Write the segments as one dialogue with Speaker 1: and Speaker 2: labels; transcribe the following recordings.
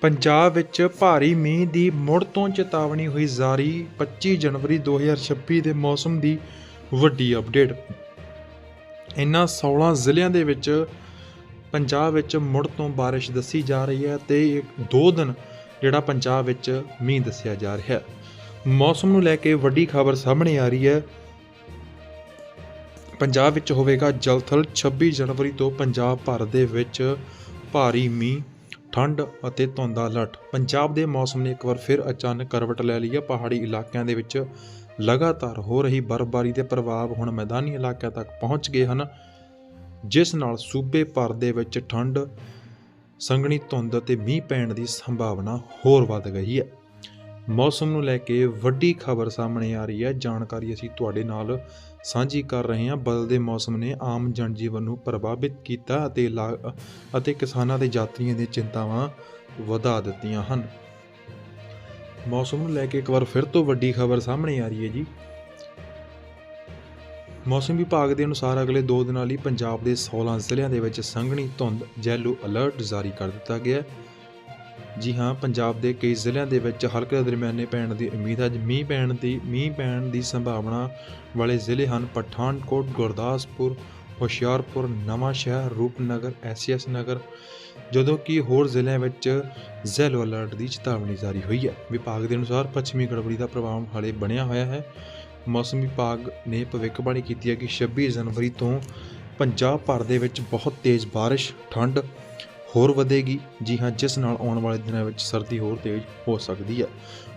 Speaker 1: ਪੰਜਾਬ ਵਿੱਚ ਭਾਰੀ ਮੀਂਹ ਦੀ ਮੁੜ ਤੋਂ ਚੇਤਾਵਨੀ ਹੋਈ ਜਾਰੀ 25 ਜਨਵਰੀ 2026 ਦੇ ਮੌਸਮ ਦੀ ਵੱਡੀ ਅਪਡੇਟ। ਇਨ੍ਹਾਂ 16 ਜ਼ਿਲ੍ਹਿਆਂ ਦੇ ਵਿੱਚ ਪੰਜਾਬ ਵਿੱਚ ਮੁੜ ਤੋਂ ਬਾਰਿਸ਼ ਦੱਸੀ ਜਾ ਰਹੀ ਹੈ ਤੇ ਇੱਕ ਦੋ ਦਿਨ ਜਿਹੜਾ ਪੰਜਾਬ ਵਿੱਚ ਮੀਂਹ ਦੱਸਿਆ ਜਾ ਰਿਹਾ ਹੈ। ਮੌਸਮ ਨੂੰ ਲੈ ਕੇ ਵੱਡੀ ਖਬਰ ਸਾਹਮਣੇ ਆ ਰਹੀ ਹੈ। ਪੰਜਾਬ ਵਿੱਚ ਹੋਵੇਗਾ ਜਲਥਲ। 26 ਜਨਵਰੀ ਤੋਂ ਪੰਜਾਬ ਭਰ ਦੇ ਵਿੱਚ ਭਾਰੀ ਮੀਂਹ ਠੰਡ ਅਤੇ ਧੁੰਦ ਦਾ ਅਲਰਟ ਪੰਜਾਬ ਦੇ ਮੌਸਮ ਨੇ ਇੱਕ ਵਾਰ ਫਿਰ ਅਚਾਨਕ ਕਰਵਟ ਲੈ ਲਈ ਹੈ। ਪਹਾੜੀ ਇਲਾਕਿਆਂ ਦੇ ਵਿੱਚ ਲਗਾਤਾਰ ਹੋ ਰਹੀ ਬਰਫ਼ਬਾਰੀ ਦੇ ਪ੍ਰਭਾਵ ਹੁਣ ਮੈਦਾਨੀ ਇਲਾਕਿਆਂ ਤੱਕ ਪਹੁੰਚ ਗਏ ਹਨ, ਜਿਸ ਨਾਲ ਸੂਬੇ ਭਰ ਦੇ ਵਿੱਚ ਠੰਡ, ਸੰਘਣੀ ਧੁੰਦ ਅਤੇ ਮੀਂਹ ਪੈਣ ਦੀ ਸੰਭਾਵਨਾ ਹੋਰ ਵੱਧ ਗਈ ਹੈ। ਮੌਸਮ ਨੂੰ ਲੈ ਕੇ ਵੱਡੀ ਖਬਰ ਸਾਹਮਣੇ ਆ ਰਹੀ ਹੈ। ਜਾਣਕਾਰੀ ਅਸੀਂ ਤੁਹਾਡੇ ਨਾਲ ਸਾਂਝੀ ਕਰ ਰਹੇ ਹਾਂ। ਬਦਲਦੇ ਮੌਸਮ ਨੇ ਆਮ ਜਨਜੀਵਨ ਨੂੰ ਪ੍ਰਭਾਵਿਤ ਕੀਤਾ ਅਤੇ ਇਲਾ- ਅਤੇ ਕਿਸਾਨਾਂ ਦੇ ਯਾਤਰੀਆਂ ਦੀਆਂ ਚਿੰਤਾਵਾਂ ਵਧਾ ਦਿੱਤੀਆਂ ਹਨ। ਮੌਸਮ ਨੂੰ ਲੈ ਕੇ ਇੱਕ ਵਾਰ ਫਿਰ ਤੋਂ ਵੱਡੀ ਖਬਰ ਸਾਹਮਣੇ ਆ ਰਹੀ ਹੈ ਜੀ। ਮੌਸਮ ਵਿਭਾਗ ਦੇ ਅਨੁਸਾਰ ਅਗਲੇ 2 ਦਿਨਾਂ ਲਈ ਪੰਜਾਬ ਦੇ 16 ਜ਼ਿਲ੍ਹਿਆਂ ਦੇ ਵਿੱਚ ਸੰਘਣੀ ਧੁੰਦ ਜੈਲੋ ਅਲਰਟ ਜਾਰੀ ਕਰ ਦਿੱਤਾ ਗਿਆ ਹੈ। ਜੀ ਹਾਂ, ਪੰਜਾਬ ਦੇ ਕਈ ਜ਼ਿਲ੍ਹਿਆਂ ਦੇ ਵਿੱਚ ਹਲਕੇ ਦਰਮਿਆਨੇ ਪੈਣ ਦੀ ਉਮੀਦ ਹੈ। ਮੀਂਹ ਪੈਣ ਦੀ, ਮੀਂਹ ਪੈਣ ਦੀ ਸੰਭਾਵਨਾ ਵਾਲੇ ਜ਼ਿਲ੍ਹੇ ਹਨ ਪਠਾਨਕੋਟ, ਗੁਰਦਾਸਪੁਰ, ਹੁਸ਼ਿਆਰਪੁਰ ਨਵਾਂ ਸ਼ਹਿਰ ਰੂਪਨਗਰ, ਐਸਐਸ ਨਗਰ, ਜਦੋਂ ਕਿ ਹੋਰ ਜ਼ਿਲ੍ਹਿਆਂ ਵਿੱਚ ਜ਼ੈਲੋ ਅਲਰਟ ਦੀ ਚੇਤਾਵਨੀ ਜਾਰੀ ਹੋਈ ਹੈ। ਵਿਭਾਗ ਦੇ ਅਨੁਸਾਰ ਪੱਛਮੀ ਗੜਬੜੀ ਦਾ ਪ੍ਰਭਾਵ ਹਾਲੇ ਬਣਿਆ ਹੋਇਆ ਹੈ। ਮੌਸਮ ਵਿਭਾਗ ਨੇ ਭਵਿੱਖਬਾਣੀ ਕੀਤੀ ਹੈ ਕਿ 26 ਜਨਵਰੀ ਤੋਂ ਪੰਜਾਬ ਭਰ ਦੇ ਵਿੱਚ ਬਹੁਤ ਤੇਜ਼ ਬਾਰਿਸ਼, ਠੰਡ ਹੋਰ ਵਧੇਗੀ। ਜੀ ਹਾਂ, ਜਿਸ ਨਾਲ ਆਉਣ ਵਾਲੇ ਦਿਨਾਂ ਵਿੱਚ ਸਰਦੀ ਹੋਰ ਤੇਜ਼ ਹੋ ਸਕਦੀ ਹੈ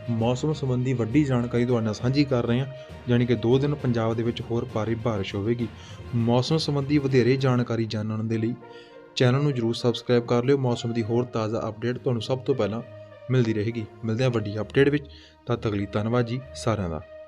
Speaker 1: ਮੌਸਮ ਸੰਬੰਧੀ ਵੱਡੀ ਜਾਣਕਾਰੀ ਤੁਹਾਡੇ ਨਾਲ ਸਾਂਝੀ ਕਰ ਰਹੇ ਹਾਂ, ਯਾਨੀ ਕਿ 2 ਦਿਨ ਪੰਜਾਬ ਦੇ ਵਿੱਚ ਹੋਰ ਭਾਰੀ ਬਾਰਿਸ਼ ਹੋਵੇਗੀ। ਮੌਸਮ ਸੰਬੰਧੀ ਵਧੇਰੇ ਜਾਣਕਾਰੀ ਜਾਣਨ ਦੇ ਲਈ ਚੈਨਲ ਨੂੰ ਜਰੂਰ ਸਬਸਕ੍ਰਾਈਬ ਕਰ ਲਿਓ। ਮੌਸਮ ਦੀ ਹੋਰ ਤਾਜ਼ਾ ਅਪਡੇਟ ਤੁਹਾਨੂੰ ਸਭ ਤੋਂ ਪਹਿਲਾਂ ਮਿਲਦੀ ਰਹੇਗੀ। ਮਿਲਦੇ ਹਾਂ ਵੱਡੀ ਅਪਡੇਟ ਵਿੱਚ। ਤਦ ਤੱਕ ਲਈ ਧੰਨਵਾਦ ਜੀ ਸਾਰਿਆਂ ਦਾ।